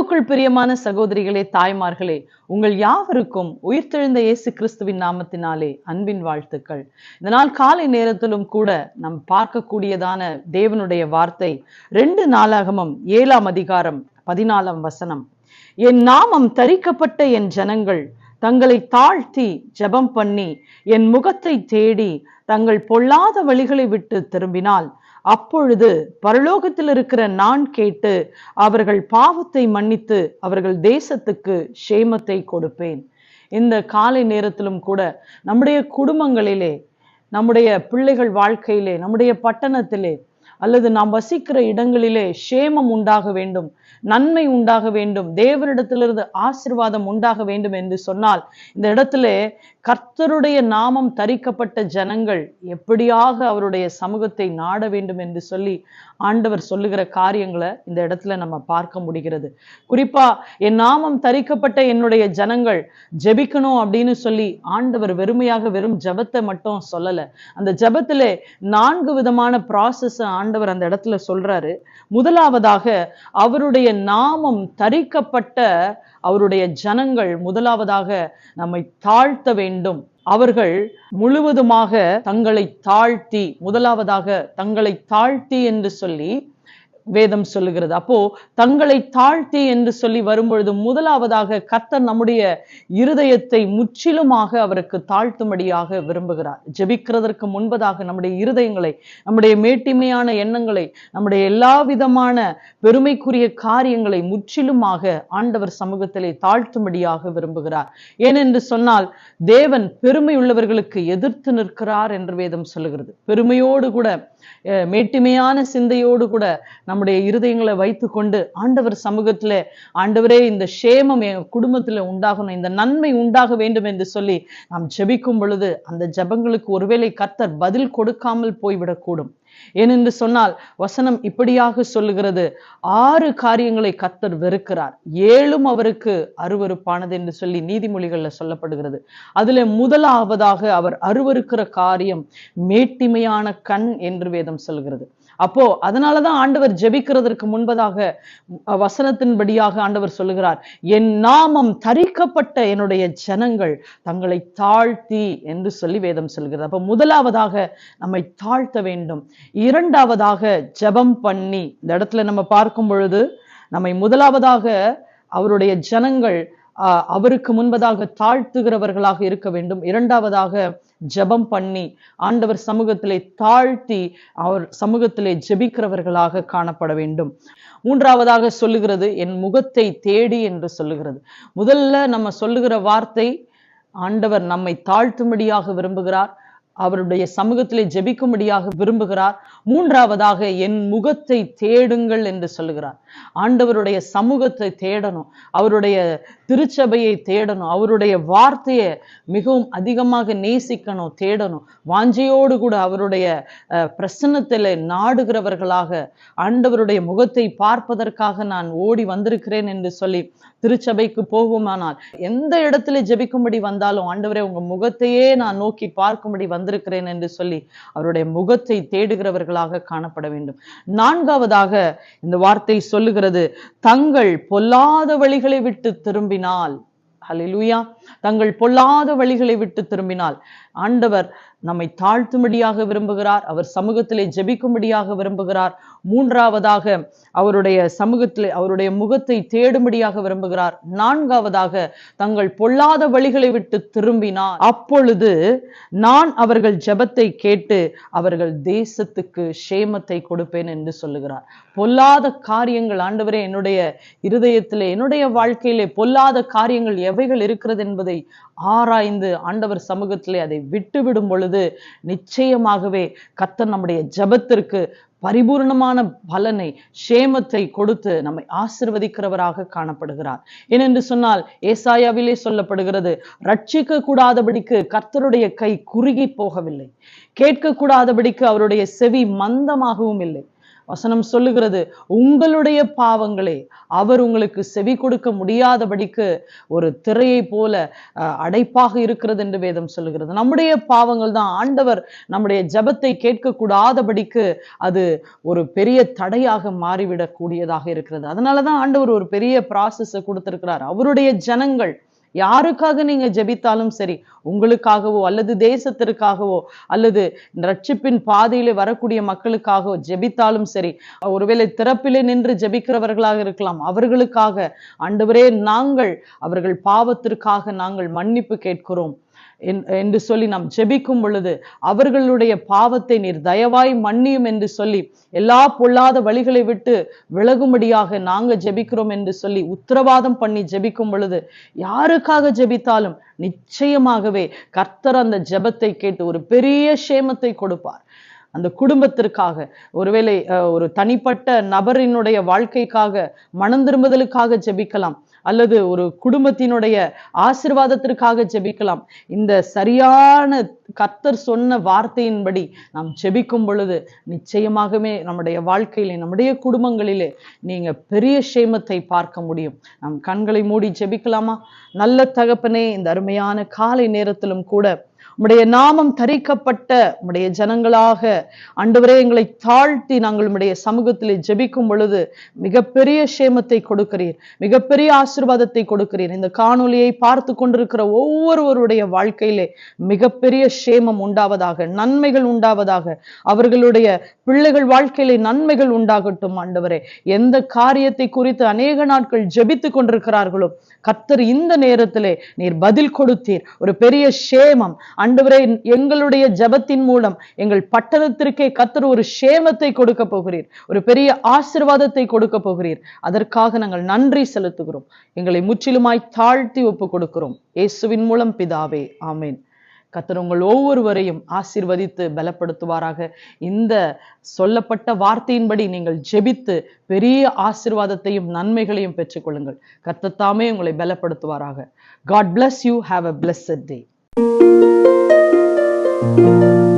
கிறிஸ்துவுக்குள் பிரியமான சகோதரிகளே தாய்மார்களே உங்கள் யாவருக்கும் உயிர்த்தெழுந்த இயேசு கிறிஸ்துவின் நாமத்தினாலே அன்பின் வாழ்த்துக்கள். இந்த நாள் காலை நேரத்திலும் கூட நாம் பார்க்கக்கூடியதான தேவனுடைய வார்த்தை ரெண்டு நாளாகமும் ஏழாம் அதிகாரம் பதினாலாம் வசனம். என் நாமம் தரிக்கப்பட்ட என் ஜனங்கள் தங்களை தாழ்த்தி ஜெபம் பண்ணி என் முகத்தை தேடி தங்கள் பொல்லாத வழிகளை விட்டு திரும்பினால் அப்பொழுது பரலோகத்தில் இருக்கிற நான் கேட்டு அவர்கள் பாவத்தை மன்னித்து அவர்கள் தேசத்துக்கு சேமத்தை கொடுப்பேன். இந்த காலை நேரத்திலும் கூட நம்முடைய குடும்பங்களிலே நம்முடைய பிள்ளைகள் வாழ்க்கையிலே நம்முடைய பட்டணத்திலே அல்லது நாம் வசிக்கிற இடங்களிலே சேமம் உண்டாக வேண்டும் நன்மை உண்டாக வேண்டும் தேவனிடத்திலிருந்து ஆசிர்வாதம் உண்டாக வேண்டும் என்று சொன்னால் இந்த இடத்திலே கர்த்தருடைய நாமம் தரிக்கப்பட்ட ஜனங்கள் எப்படியாக அவருடைய சமூகத்தை நாட வேண்டும் என்று சொல்லி ஆண்டவர் சொல்லுகிற காரியங்களை இந்த இடத்துல நம்ம பார்க்க முடிகிறது. குறிப்பா என் நாமம் தரிக்கப்பட்ட என்னுடைய ஜனங்கள் ஜெபிக்கணும் அப்படின்னு சொல்லி ஆண்டவர் வெறுமையாக வெறும் ஜெபத்தை மட்டும் சொல்லல. அந்த ஜெபத்திலே நான்கு விதமான ப்ராசஸ் ஆண்டவர் அந்த இடத்துல சொல்றாரு. முதலாவதாக அவருடைய நாமம் தரிக்கப்பட்ட அவருடைய ஜனங்கள் முதலாவதாக நம்மை தாழ்த்த வேண்டும். அவர்கள் முழுவதுமாக தங்களை தாழ்த்தி முதலாவதாக தங்களை தாழ்த்தி என்று சொல்லி வேதம் சொல்லுகிறது. அப்போ தங்களை தாழ்த்தி என்று சொல்லி வரும்பொழுது முதலாவதாக கத்தர் நம்முடைய இருதயத்தை முற்றிலுமாக அவருக்கு தாழ்த்தும்படியாக விரும்புகிறார். ஜெபிக்கிறதற்கு முன்பதாக நம்முடைய இருதயங்களை நம்முடைய மேட்டிமையான எண்ணங்களை நம்முடைய எல்லா விதமான பெருமைக்குரிய காரியங்களை முற்றிலுமாக ஆண்டவர் சமூகத்திலே தாழ்த்தும்படியாக விரும்புகிறார். ஏனென்று சொன்னால் தேவன் பெருமை உள்ளவர்களுக்கு எதிர்த்து நிற்கிறார் என்று வேதம் சொல்லுகிறது. பெருமையோடு கூட மேட்டுமையான சிந்தையோடு கூட நம்முடைய இருதயங்களை வைத்துக்கொண்டு ஆண்டவர் சமூகத்துல ஆண்டவரே இந்த சேமம் என் குடும்பத்துல உண்டாகணும் இந்த நன்மை உண்டாக வேண்டும் என்று சொல்லி நாம் ஜெபிக்கும் பொழுது அந்த ஜெபங்களுக்கு ஒருவேளை கர்த்தர் பதில் கொடுக்காமல் போய்விடக்கூடும். ஏனென்று சொன்னால் வசனம் இப்படியாக சொல்லுகிறது. ஆறு காரியங்களை கத்தர் வெறுக்கிறார். ஏழும் அவருக்கு அருவருப்பானது என்று சொல்லி நீதிமொழிகளில் சொல்லப்படுகிறது. அதுல முதலாவதாக அவர் அருவருக்கிற காரியம் மேட்டிமையான கண் என்று வேதம் சொல்கிறது. அப்போ அதனாலதான் ஆண்டவர் ஜெபிக்கிறதற்கு முன்பதாக வசனத்தின்படியாக ஆண்டவர் சொல்லுகிறார் என் நாமம் தரிக்கப்பட்ட என்னுடைய ஜனங்கள் தங்களை தாழ்த்தி என்று சொல்லி வேதம் சொல்கிறது. அப்போ முதலாவதாக நம்மை தாழ்த்த வேண்டும். இரண்டாவதாக ஜெபம் பண்ணி இந்த இடத்துல நம்ம பார்க்கும் பொழுது நம்மை முதலாவதாக அவருடைய ஜனங்கள் அவருக்கு முன்பதாக தாழ்த்துகிறவர்களாக இருக்க வேண்டும். இரண்டாவதாக ஜெபம் பண்ணி ஆண்டவர் சமூகத்திலே தாழ்த்தி அவர் சமூகத்திலே ஜெபிக்கிறவர்களாக காணப்பட வேண்டும். மூன்றாவதாக சொல்லுகிறது என் முகத்தை தேடி என்று சொல்லுகிறது. முதல்ல நம்ம சொல்லுகிற வார்த்தை ஆண்டவர் நம்மை தாழ்த்தும்படியாக விரும்புகிறார். அவருடைய சமூகத்திலே ஜெபிக்கும்படியாக விரும்புகிறார். மூன்றாவதாக என் முகத்தை தேடுங்கள் என்று சொல்லுகிறார். ஆண்டவருடைய சமூகத்தை தேடணும். அவருடைய திருச்சபையை தேடணும். அவருடைய வார்த்தையை மிகவும் அதிகமாக நேசிக்கணும் தேடணும். வாஞ்சையோடு கூட அவருடைய அஹ், நாடுகிறவர்களாக ஆண்டவருடைய முகத்தை பார்ப்பதற்காக நான் ஓடி வந்திருக்கிறேன் என்று சொல்லி திருச்சபைக்கு போகுமானால் எந்த இடத்துல ஜெபிக்கும்படி வந்தாலும் ஆண்டவரே உங்க முகத்தையே நான் நோக்கி பார்க்கும்படி வந்திருக்கிறேன் என்று சொல்லி அவருடைய முகத்தை தேடுகிறவர்களாக காணப்பட வேண்டும். நான்காவதாக இந்த வார்த்தை சொல்லுகிறது தங்கள் பொல்லாத வழிகளை விட்டு திரும்பினால் ஹalleluya தங்கள் பொல்லாத வழிகளை விட்டு திரும்பினால் ஆண்டவர் நம்மை தாழ்த்தும்படியாக விரும்புகிறார் அவர் சமூகத்திலே ஜெபிக்கும்படியாக விரும்புகிறார். மூன்றாவதாக அவருடைய சமூகத்திலே அவருடைய முகத்தை தேடும்படியாக விரும்புகிறார். நான்காவதாக தங்கள் பொல்லாத வழிகளை விட்டு திரும்பினால் அப்பொழுது நான் அவர்கள் ஜெபத்தை கேட்டு அவர்கள் தேசத்துக்கு சேமத்தை கொடுப்பேன் என்று சொல்லுகிறார். பொல்லாத காரியங்கள் ஆண்டவரே என்னுடைய இருதயத்திலே என்னுடைய வாழ்க்கையிலே பொல்லாத காரியங்கள் எவைகள் இருக்கிறது என்பது என்பதை ஆராய்ந்து ஆண்டவர் சமூகத்திலே அதை விட்டுவிடும் பொழுது நிச்சயமாகவே கத்தர் நம்முடைய ஜபத்திற்கு பரிபூர்ணமான பலனை சேமத்தை கொடுத்து நம்மை ஆசிர்வதிக்கிறவராக காணப்படுகிறார். ஏனென்று சொன்னால் ஏசாயாவிலே சொல்லப்படுகிறது ரட்சிக்க கூடாதபடிக்கு கர்த்தருடைய கை குறுகி போகவில்லை. கேட்க கூடாதபடிக்கு அவருடைய செவி மந்தமாகவும் இல்லை. வசனம் சொல்லுகிறது உங்களுடைய பாவங்களே அவர் உங்களுக்கு செவி கொடுக்க முடியாதபடிக்கு ஒரு திரையை போல அஹ், அடைப்பாக இருக்கிறது என்று வேதம் சொல்லுகிறது. நம்முடைய பாவங்கள் தான் ஆண்டவர் நம்முடைய ஜெபத்தை கேட்கக்கூடாதபடிக்கு அது ஒரு பெரிய தடையாக மாறிவிடக்கூடியதாக இருக்கிறது. இருக்கிறது அதனாலதான் ஆண்டவர் ஒரு பெரிய ப்ராசஸை கொடுத்திருக்கிறார். அவருடைய ஜனங்கள் யாருக்காக நீங்க ஜெபித்தாலும் சரி உங்களுக்காகவோ அல்லது தேசத்திற்காகவோ அல்லது ரட்சிப்பின் பாதையில வரக்கூடிய மக்களுக்காகவோ ஜெபித்தாலும் சரி ஒருவேளை திறப்பிலே நின்று ஜெபிக்கிறவர்களாக இருக்கலாம். அவர்களுக்காக ஆண்டவரே நாங்கள் அவர்கள் பாவத்திற்காக நாங்கள் மன்னிப்பு கேட்கிறோம். என்று சொல்லி நாம் ஜெபிக்கும் பொழுது அவர்களுடைய பாவத்தை நீர் தயவாய் மன்னியும் என்று சொல்லி எல்லா பொல்லாத வழிகளை விட்டு விலகும்படியாக நாங்க ஜெபிக்கிறோம் என்று சொல்லி உத்தரவாதம் பண்ணி ஜெபிக்கும் பொழுது யாருக்காக ஜெபித்தாலும் நிச்சயமாகவே கர்த்தர் அந்த ஜெபத்தை கேட்டு ஒரு பெரிய சேமத்தை கொடுப்பார். அந்த குடும்பத்திற்காக ஒருவேளை அஹ், ஒரு தனிப்பட்ட நபரினுடைய வாழ்க்கைக்காக மனம் திரும்புதலுக்காக ஜெபிக்கலாம். அல்லது ஒரு குடும்பத்தினுடைய ஆசிர்வாதத்திற்காக ஜெபிக்கலாம். இந்த சரியான கர்த்தர் சொன்ன வார்த்தையின்படி நாம் ஜெபிக்கும் பொழுது நிச்சயமாகவே நம்முடைய வாழ்க்கையிலே நம்முடைய குடும்பங்களிலே நீங்க பெரிய சேமத்தை பார்க்க முடியும். நம் கண்களை மூடி ஜெபிக்கலாமா? நல்ல தகப்பனே இந்த அருமையான காலை நேரத்திலும் கூட உம்முடைய நாமம் தரிக்கப்பட்ட உம்முடைய ஜனங்களாக ஆண்டவரே எங்களை தாழ்த்தி நாங்கள் உம்முடைய சமூகத்திலே ஜெபிக்கும் பொழுது மிகப்பெரிய சேமத்தை கொடுக்கிறீர் மிகப்பெரிய ஆசிர்வாதத்தை கொடுக்கிறீர். இந்த காணொலியை பார்த்து கொண்டிருக்கிற ஒவ்வொருவருடைய வாழ்க்கையிலே மிகப்பெரிய சேமம் உண்டாவதாக நன்மைகள் உண்டாவதாக அவர்களுடைய பிள்ளைகள் வாழ்க்கையிலே நன்மைகள் உண்டாகட்டும் ஆண்டவரே. எந்த காரியத்தை குறித்து அநேக நாட்கள் ஜெபித்துக் கொண்டிருக்கிறார்களோ கர்த்தர் இந்த நேரத்திலே நீர் பதில் கொடுத்தீர். ஒரு பெரிய சேமம் ஆண்டவரே எங்களுடைய ஜபத்தின் மூலம் எங்கள் பட்டணத்திற்கே கத்தர் ஒரு சேமத்தை கொடுக்க போகிறீர் ஒரு பெரிய ஆசிர்வாதத்தை கொடுக்க போகிறீர். அதற்காக நாங்கள் நன்றி செலுத்துகிறோம். எங்களை முற்றிலுமாய் தாழ்த்தி ஒப்பு கொடுக்கிறோம் இயேசுவின் மூலம் பிதாவே ஆமேன். கத்தர் உங்கள் ஒவ்வொருவரையும் ஆசிர்வதித்து பலப்படுத்துவாராக. இந்த சொல்லப்பட்ட வார்த்தையின்படி நீங்கள் ஜெபித்து பெரிய ஆசிர்வாதத்தையும் நன்மைகளையும் பெற்றுக்கொள்ளுங்கள். கத்தத்தாமே உங்களை பலப்படுத்துவாராக. God bless you have a Thank you.